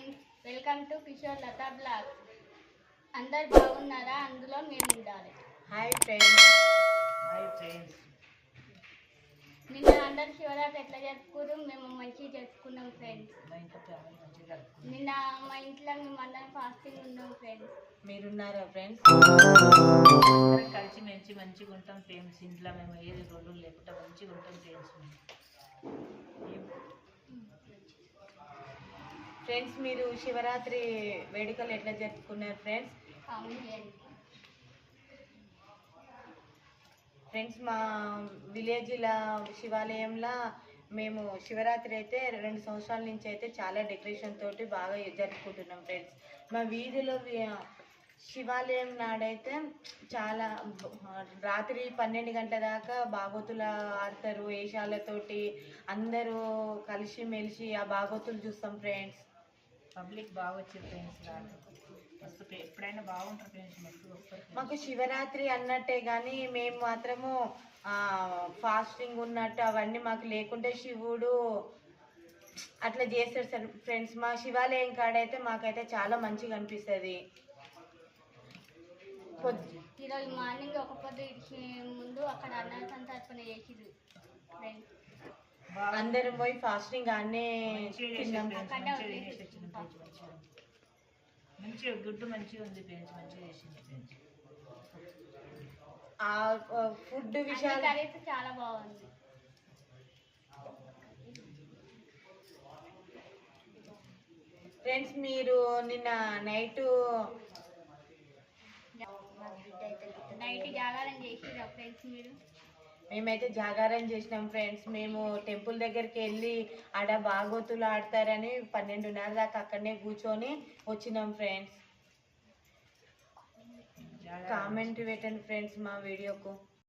Friends welcome to Kishore Latha blog అందరు బాగున్నారా? అందులో మేము ఉండాలి. హాయ్ ఫ్రెండ్స్ హాయ్ ఫ్రెండ్స్ నిన్న అందరు శివరాత్రి ఎట్లా జరుపుకోరు మేము మంచిగా జరుపుకున్నాం ఫ్రెండ్స్ నిన్న మా ఇంట్లో మేము అందరం ఫాస్టింగ్ ఉన్నాం ఫ్రెండ్స్ మీరున్నారా ఫ్రెండ్స్ అందరం కలిసి మంచి మంచిగా ఉంటాం ఫ్రెండ్స్ ఇంట్లో మేము ఏది రెండు లేకుండా మంచిగా ఉంటాం ఫ్రెండ్స్ ఫ్రెండ్స్ మీరు శివరాత్రి వేడుకలు ఎట్లా జరుపుకున్నారు ఫ్రెండ్స్? ఫ్రెండ్స్ మా విలేజ్ల శివాలయంలో మేము శివరాత్రి అయితే రెండు సంవత్సరాల నుంచి అయితే చాలా డెకరేషన్ తోటి బాగా జరుపుకుంటున్నాం ఫ్రెండ్స్. మా వీధిలో శివాలయం నాడైతే చాలా రాత్రి పన్నెండు గంటల దాకా భాగవతులు ఆడతారు వేషాలతోటి అందరూ కలిసి మెలిసి ఆ బాగోతులు చూస్తాం ఫ్రెండ్స్. పబ్లిక్ బాగా వచ్చారు ఫ్రెండ్స్ మస్తు ఎప్పుడైనా బాగుంటారు ఫ్రెండ్స్ మస్తు వస్తారు. మాకు శివరాత్రి అన్నట్టే కానీ మేము మాత్రము ఫాస్టింగ్ ఉన్నట్టు అవన్నీ మాకు లేకుంటే శివుడు అట్లా చేస్తాడు సార్ ఫ్రెండ్స్. మా శివాలయం కాడైతే మాకైతే చాలా మంచిగా అనిపిస్తుంది. ఈరోజు మార్నింగ్ ఒక పొద్దు ముందు అక్కడ అన్న సంతర్పణ చేసిరు ఫ్రెండ్స్ అందరం పోయి ఫాస్టింగ్ అన్నే తిన్నాం. మంచిగా గుడ్డు ఉంది మంచిగా చేసింది ఆ ఫుడ్ విషయాలు చాలా బాగుంది. ఫ్రెండ్స్ మీరు నిన్న నైట్ నైట్ జాగారం చేసిరా ఫ్రెండ్స్ మీరు? మేమైతే జాగారం చేసినాం ఫ్రెండ్స్ మేము టెంపుల్ దగ్గరికి వెళ్ళి ఆడ బాగోతులు ఆడతారని పన్నెండున్నర దాకా అక్కడనే కూర్చొని వచ్చినాం ఫ్రెండ్స్. కామెంట్ పెట్టండి ఫ్రెండ్స్ మా వీడియోకు